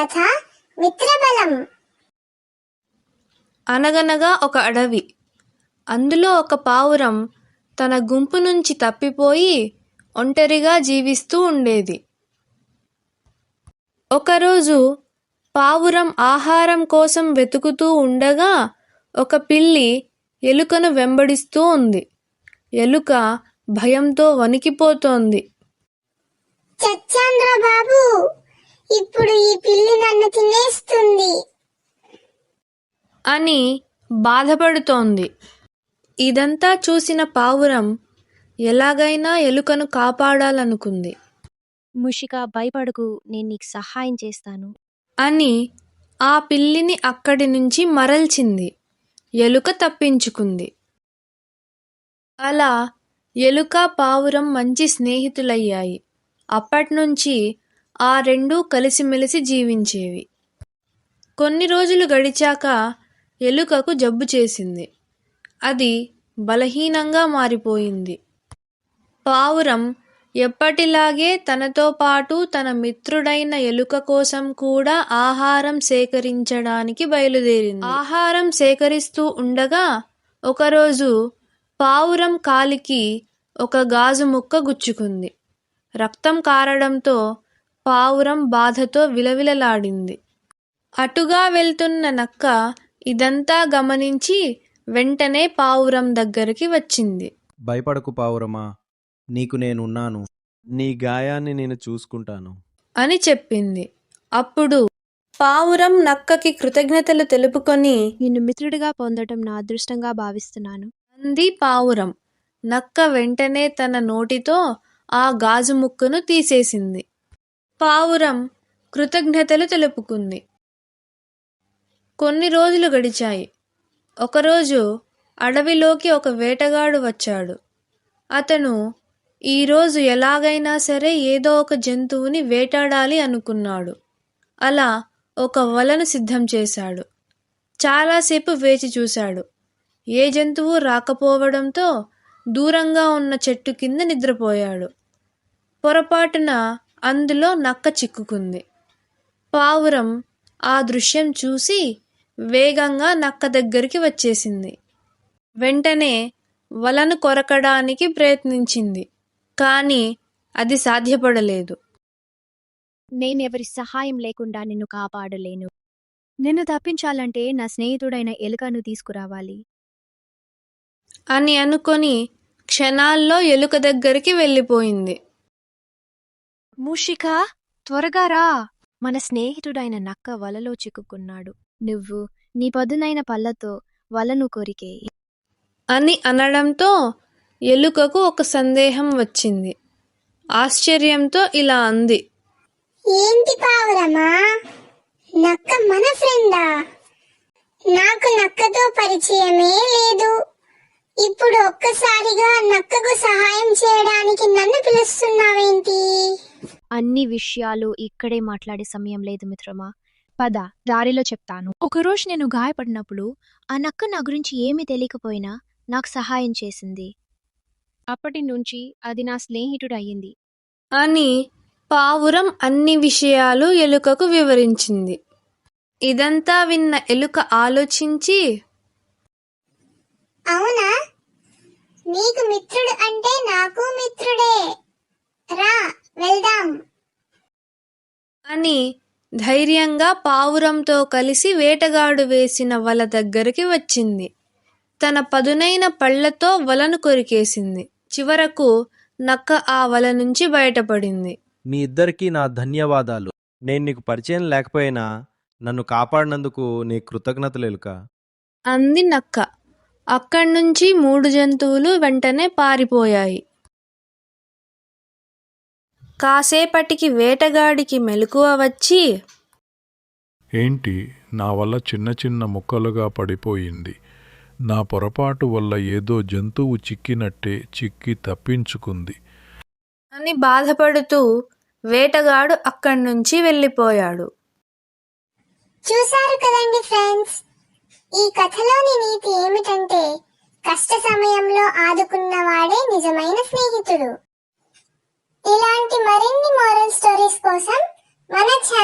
చెప్పుకోబోయే కథ మిత్రబలం. అనగనగా ఒక అడవి. అందులో ఒక పావురం తన గుంపు నుంచి తప్పిపోయి ఒంటరిగా జీవిస్తూ ఉండేది. ఒకరోజు పావురం ఆహారం కోసం వెతుకుతూ ఉండగా ఒక పిల్లి ఎలుకను వెంబడిస్తూ ఉంది. ఎలుక భయంతో వణికిపోతోంది. చచ్చాంద్ర బాబు ఇప్పుడు ఈ పిల్లి నన్ను తినేస్తుంది. అని బాధపడుతోంది. ఇదంతా చూసిన పావురం ఎలాగైనా ఎలుకను కాపాడాలనుకుంది. ముషిక భయపడకు నేను నీకు సహాయం చేస్తాను. అని ఆ పిల్లిని అక్కడి నుంచి మరల్చింది. ఎలుక తప్పించుకుంది. అలా ఎలుక పావురం మంచి స్నేహితులయ్యాయి. అప్పట్నుంచి ఆ రెండూ కలిసిమెలిసి జీవించేవి. కొన్ని రోజులు గడిచాక ఎలుకకు జబ్బు చేసింది. అది బలహీనంగా మారిపోయింది. పావురం ఎప్పటిలాగే తనతో పాటు తన మిత్రుడైన ఎలుక కోసం కూడా ఆహారం సేకరించడానికి బయలుదేరింది. ఆహారం సేకరిస్తూ ఉండగా ఒకరోజు పావురం కాలికి ఒక గాజు ముక్క గుచ్చుకుంది. రక్తం కారడంతో పావురం బాధతో విలవిలలాడింది. అటుగా వెళ్తున్న నక్క ఇదంతా గమనించి వెంటనే పావురం దగ్గరికి వచ్చింది. భయపడకు పావురమా నీకు నేనున్నాను నీ గాయాన్ని నేను చూసుకుంటాను. అని చెప్పింది. అప్పుడు పావురం నక్కకి కృతజ్ఞతలు తెలుపుకొని నిన్ను మిత్రుడిగా పొందడం నా అదృష్టంగా భావిస్తున్నాను. అంది పావురం. నక్క వెంటనే తన నోటితో ఆ గాజు ముక్కను తీసేసింది. పావురం కృతజ్ఞతలు తెలుపుకుంది. కొన్ని రోజులు గడిచాయి. ఒకరోజు అడవిలోకి ఒక వేటగాడు వచ్చాడు. అతను ఈరోజు ఎలాగైనా సరే ఏదో ఒక జంతువుని వేటాడాలి అనుకున్నాడు అలా ఒక వలను సిద్ధం చేశాడు. చాలాసేపు వేచి చూశాడు. ఏ జంతువు రాకపోవడంతో దూరంగా ఉన్న చెట్టు కింద నిద్రపోయాడు. పొరపాటున అందులో నక్క చిక్కుకుంది. పావురం ఆ దృశ్యం చూసి వేగంగా నక్క దగ్గరికి వచ్చేసింది. వెంటనే వలను కొరకడానికి ప్రయత్నించింది కానీ అది సాధ్యపడలేదు. నేనెవరి సహాయం లేకుండా నిన్ను కాపాడలేను. నిన్ను తప్పించాలంటే నా స్నేహితుడైన ఎలుకను తీసుకురావాలి. అని అనుకొని క్షణాల్లో ఎలుక దగ్గరికి వెళ్ళిపోయింది. ముషిక త్వరగా రా. మన స్నేహితుడైన నక్క వలలో చిక్కుకున్నాడు. నువ్వు నీ పదునైన పళ్ళతో వలను కొరికే. అని అనడంతో ఎలుకకు ఒక సందేహం వచ్చింది. ఆశ్చర్యంతో ఇలా అంది. ఏంటి పావురమా? నక్క మన ఫ్రెండా? నాకు నక్కతో పరిచయమే లేదు. ఇప్పుడు ఒక్కసారిగా నక్కకు సహాయం చేయడానికి నన్ను పిలుస్తున్నావేంటి? అన్ని విషయాలు ఇక్కడే మాట్లాడే సమయం లేదు మిత్రమా. పద దారిలో చెప్తాను. ఒకరోజు నేను గాయపడినప్పుడు ఆ నక్క నా గురించి ఏమీ తెలియకపోయినా నాకు సహాయం చేసింది. అప్పటి నుంచి అది నా స్నేహితుడు అయ్యింది అని పావురం అన్ని విషయాలు ఎలుకకు వివరించింది. ఇదంతా విన్న ఎలుక ఆలోచించి అవునా? నీకు మిత్రుడు అంటే నాకు మిత్రుడే. రా. వెళ్దాం. అని ధైర్యంగా పావురంతో కలిసి వేటగాడు వేసిన వల దగ్గరికి వచ్చింది. తన పదునైన పళ్ళతో వలను కొరికేసింది. చివరకు నక్క ఆ వల నుంచి బయటపడింది. మీ ఇద్దరికీ నా ధన్యవాదాలు. నేను నీకు పరిచయం లేకపోయినా నన్ను కాపాడినందుకు నీ కృతజ్ఞతలు ఎలుక అంది నక్క. అక్కడి నుంచి మూడు జంతువులు వెంటనే పారిపోయాయి. కాసేపటికి వేటగాడికి మెలకువ వచ్చి ఏంటి నా వల్ల చిన్న చిన్న ముక్కలుగా పడిపోయింది? నా పొరపాటు వల్ల ఏదో జంతువు చిక్కినట్టే చిక్కి తప్పించుకుంది. అని బాధపడుతూ వేటగాడు అక్కడి నుంచి వెళ్ళిపోయాడు. చూశారు కదండి ఫ్రెండ్స్ ఈ కథలోని నీతి ఏమిటంటే కష్ట సమయంలో ఆదుకున్నవాడే నిజమైన స్నేహితుడు. ఇలాంటి మరిన్ని మోరల్ స్టోరీస్ కోసం మన ఛానల్